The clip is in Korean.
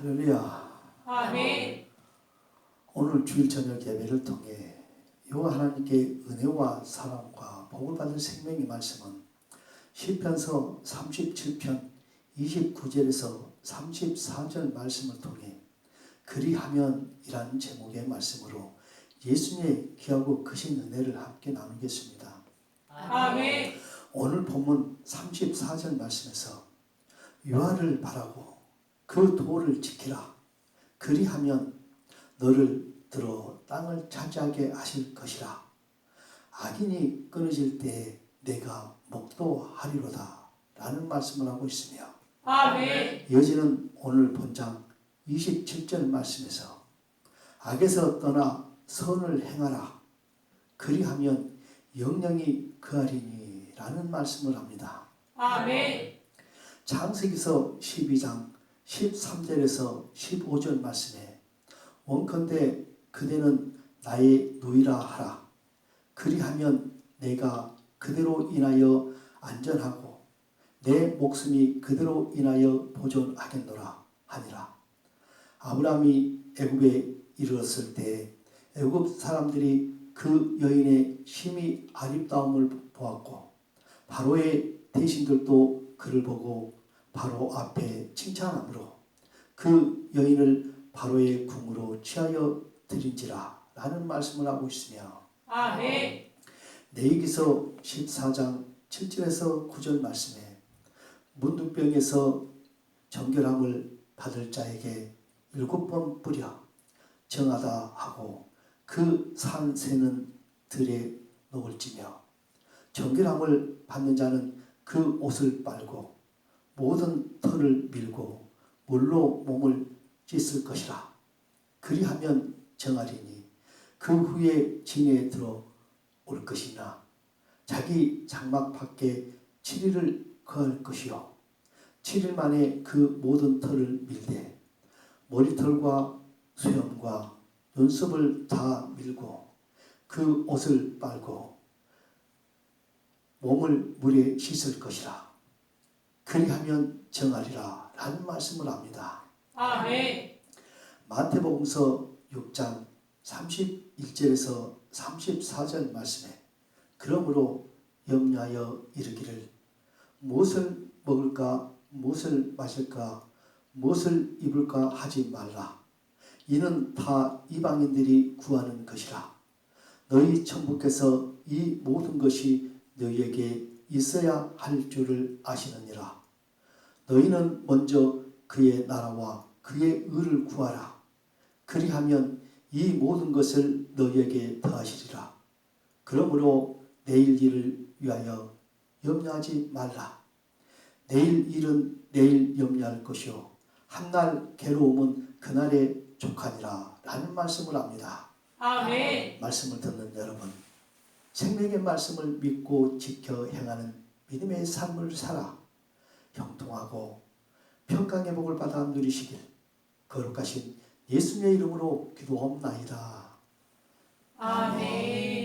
할렐루야. 아멘. 오늘 주일 저녁 예배를 통해 여호와 하나님께 은혜와 사랑과 복을 받을 생명의 말씀은 시편서 37편 29절에서 34절 말씀을 통해 그리하면 이라는 제목의 말씀으로 예수님의 귀하고 크신 은혜를 함께 나누겠습니다. 아멘. 오늘 본문 34절 말씀에서 유아를 바라고 그 도를 지키라. 그리하면 너를 들어 땅을 차지하게 하실 것이라. 악인이 끊어질 때 내가 목도하리로다. 라는 말씀을 하고 있으며 아멘. 여지는 오늘 본장 27절 말씀에서 악에서 떠나 선을 행하라. 그리하면 영영이 그하리니 라는 말씀을 합니다. 아멘. 창세기서 12장 13절에서 15절 말씀에 원컨대 그대는 나의 누이라 하라. 그리하면 내가 그대로 인하여 안전하고 내 목숨이 그대로 인하여 보존하겠노라 하니라. 아브라함이 애굽에 이르렀을 때 애굽 사람들이 그 여인의 심히 아름다움을 보았고 바로의 대신들도 그를 보고 바로 앞에 칭찬함으로 그 여인을 바로의 궁으로 취하여 드린지라 라는 말씀을 하고 있으며 아멘. 내이기서 14장 7절에서 9절 말씀에 문둥병에서 정결함을 받을 자에게 일곱 번 뿌려 정하다 하고 그 산 새는 들에 놓을지며 정결함을 받는 자는 그 옷을 빨고 모든 털을 밀고 물로 몸을 씻을 것이라. 그리하면 정하리니 그 후에 진에 들어 올 것이나 자기 장막 밖에 7일을 거할 것이요. 7일 만에 그 모든 털을 밀되 머리털과 수염과 눈썹을 다 밀고 그 옷을 빨고 몸을 물에 씻을 것이라 그리하면 정하리라 라는 말씀을 합니다. 아멘. 마태복음서 6장 31절에서 34절 말씀에 그러므로 염려하여 이르기를 무엇을 먹을까 무엇을 마실까 무엇을 입을까 하지 말라 이는 다 이방인들이 구하는 것이라 너희 천부께서 이 모든 것이 너희에게 있어야 할 줄을 아시느니라 너희는 먼저 그의 나라와 그의 의를 구하라 그리하면 이 모든 것을 너희에게 더하시리라. 그러므로 내일 일을 위하여 염려하지 말라. 내일 일은 내일 염려할 것이요. 한날 괴로움은 그날에 족하니라. 라는 말씀을 합니다. 아멘. 말씀을 듣는 여러분, 생명의 말씀을 믿고 지켜 행하는 믿음의 삶을 살아 형통하고 평강의 복을 받아 누리시길 거룩하신 예수님의 이름으로 기도옵나이다. 아멘.